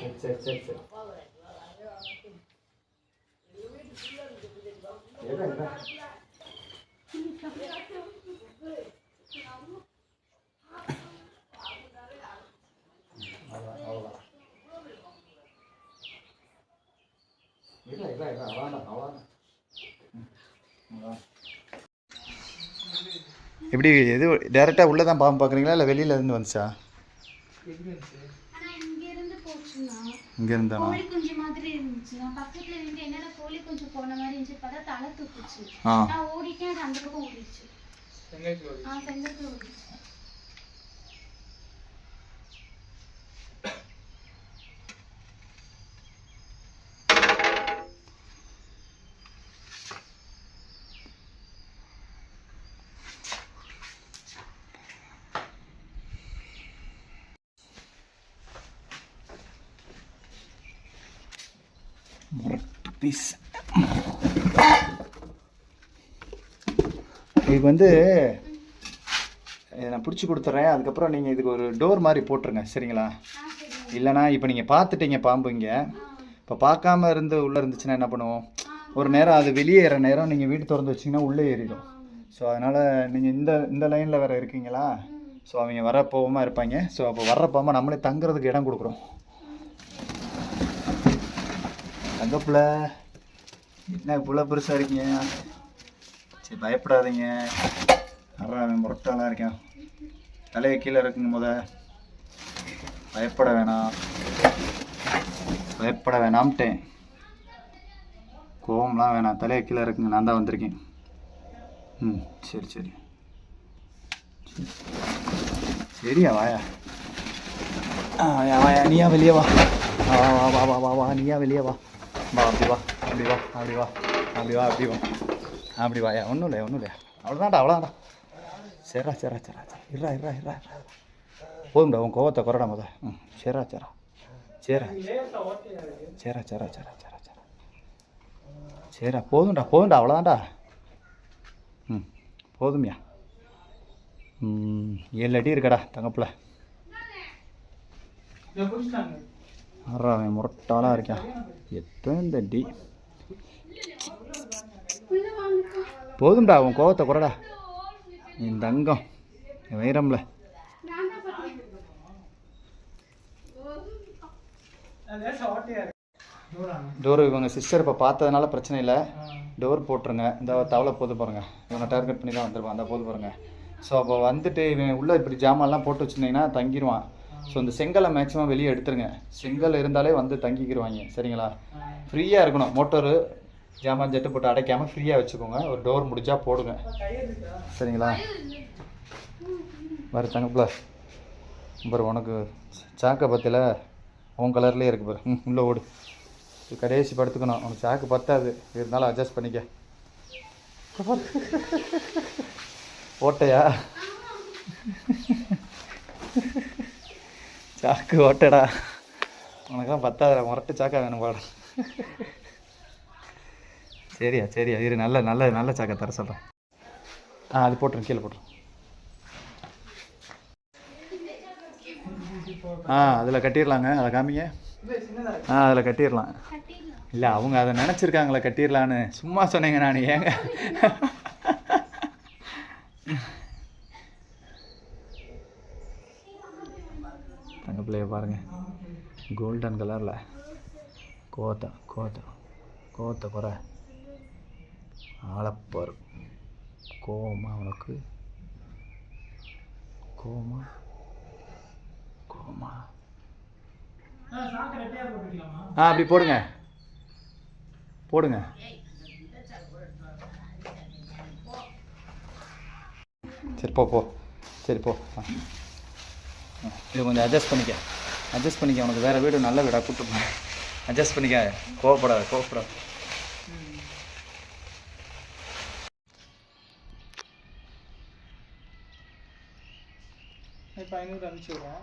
சரி சரி சரி இல்லை இல்லை இல்லை அவ்வளோதான் அவ்வளோதான் எப்படி எது டேரெக்டாக உள்ளே தான் பாம்பு பார்க்குறீங்களா? இல்லை வெளியில இருந்து வந்துச்சா ஆனா இங்க இருந்து போச்சுன்னா இங்கே இருந்தானா கோழி குஞ்சு மாதிரி இருந்துச்சு. நான் பக்கத்துல இருந்து என்னடா கோழி குஞ்சு போன மாதிரி இருந்துச்சு பார்த்தா தலை தூக்குச்சு. நான் ஓடிட்டேன் அது அந்த பக்கம் ஓடிச்சு ஆ செங்கத்துல ஓடிச்சு பீஸ் இதுக்கு வந்து இதை நான் பிடிச்சி கொடுத்துட்றேன் அதுக்கப்புறம் நீங்கள் இதுக்கு ஒரு டோர் மாதிரி போட்டுருங்க சரிங்களா? இல்லைனா இப்போ நீங்கள் பார்த்துட்டீங்க பாம்பு இங்கே. இப்போ பார்க்காம இருந்து உள்ளே இருந்துச்சுன்னா என்ன பண்ணுவோம்? ஒரு நேரம் அது வெளியேற நேரம் நீங்கள் வீடு திறந்து வச்சிங்கன்னா உள்ளே ஏறிடும். ஸோ அதனால் நீங்கள் இந்த இந்த லைனில் வேறு இருக்கீங்களா? ஸோ அவங்க வர இருப்பாங்க. ஸோ அப்போ வர்றப்போமா நம்மளே தங்குறதுக்கு இடம் கொடுக்குறோம். தங்கப்புல? என்ன இவ்வளோ பெருசாக இருக்கீங்க? சரி பயப்படாதீங்க. அறா அவன் முரட்டாலாம் இருக்கேன். தலையை கீழே இருக்குங்க முத. பயப்பட வேணாம். பயப்பட வேணாம்ட்டேன். கோவம்லாம் வேணாம். தலையை கீழே இருக்குங்க நான் தான் வந்திருக்கேன். ம் சரி சரி. சரியா வாயா? வாயா வாயா. நீயா வெளியே வா. வா வா வா வா வா வா. நீயா வெளியே வா. வா அப்படி வா அப்படி வா அப்படி வா அப்படி வா அப்படி வா. அப்படி வாயா ஒன்றும் இல்லையா ஒன்றும் இல்லையா? அவ்வளோதான்டா அவ்வளோதான்டா சரிடா சரிடா சரிடா சரி. இருடா இருடா இருடா. போதும்டா உன் கோவத்தை குறடா முத. ம் சரிடா சரிடா சரிடா சரிடா சரிடா சரிடா சரிடா சரிடா சரிடா போதும்டா போதும்டா அவ்வளோதான்டா ம் போதும்யா. ஏழு அடி இருக்கடா தங்கப்பில். அவன் முரட்டாளாக இருக்கான். எத்தனை இந்த டி? போதும்டா உன் கோவத்தை குறடா. என் தங்கம் என் வைரம்ல. டோர் இவங்க சிஸ்டர் இப்போ பார்த்ததுனால பிரச்சனை இல்லை. டோர் போட்டுருங்க. இந்த தவளை போது பாருங்க. இவனை டார்கெட் பண்ணி தான் வந்துருப்பான். அந்த போது பாருங்க. ஸோ அப்போ வந்துட்டு இவன் உள்ளே இப்படி ஜாமான்லாம் போட்டு வச்சுருந்தீங்கன்னா தங்கிடுவான் ஸோ இந்த செங்கலை மேக்ஸிமம் வெளியே எடுத்துருங்க. செங்கல் இருந்தாலே வந்து தங்கிக்கிடுவாங்க சரிங்களா? ஃப்ரீயாக இருக்கணும். மோட்டரு ஜாமான் ஜெட்டு போட்டு அடைக்காமல் ஃப்ரீயாக வச்சுக்கோங்க. ஒரு டோர் முடிச்சா போடுங்க. சரிங்களா? பாரு தங்கப்பில். பாரு உனக்கு சாக்கை பற்றியில் உன் கலர்லேயே இருக்கு பாரு. ம் உள்ளே ஓடு. கடைசி படுத்துக்கணும். உனக்கு சாக்கு பத்தாது. இருந்தாலும் அட்ஜஸ்ட் பண்ணிக்க. ஓட்டையா? சாக்கு ஓட்டடா. உனக்கெல்லாம் பத்தாதடா முரட்டு சாக்கா வேணும் பாடு. சரியா சரியா. இரு நல்ல நல்ல நல்ல சாக்கா தர சொல்கிறேன் ஆ அது போட்டுரும் கீழே போட்டுரும் ஆ அதில் கட்டிடலாங்க அதை காமிங்க. ஆ அதில் கட்டிடலாம் கட்டிடலாம் இல்லை அவங்க அதை நினச்சிருக்காங்களே கட்டிடலான்னு சும்மா சொன்னீங்க நான் ஏங்க? தங்க பிள்ளைய பாருங்கள் கோல்டன் கலரில் கோத்தா கோத்தை கோத்த குறை. ஆளப்பார் கோமா உனக்கு. கோமா? கோமா? ஆ அப்படி போடுங்க. போடுங்க. சரி போ போ. சரி போ. இது கொஞ்சம் அட்ஜஸ்ட் பண்ணிக்க. அட்ஜஸ்ட் பண்ணிக்க உனக்கு வேறு வீடு நல்ல வீடாக கூப்பிட்டு போ. அட்ஜஸ்ட் பண்ணிக்க. கோவப்படாத கோவப்படாத. இப்போ ஐநூறு அனுப்பிச்சி விடுறேன்.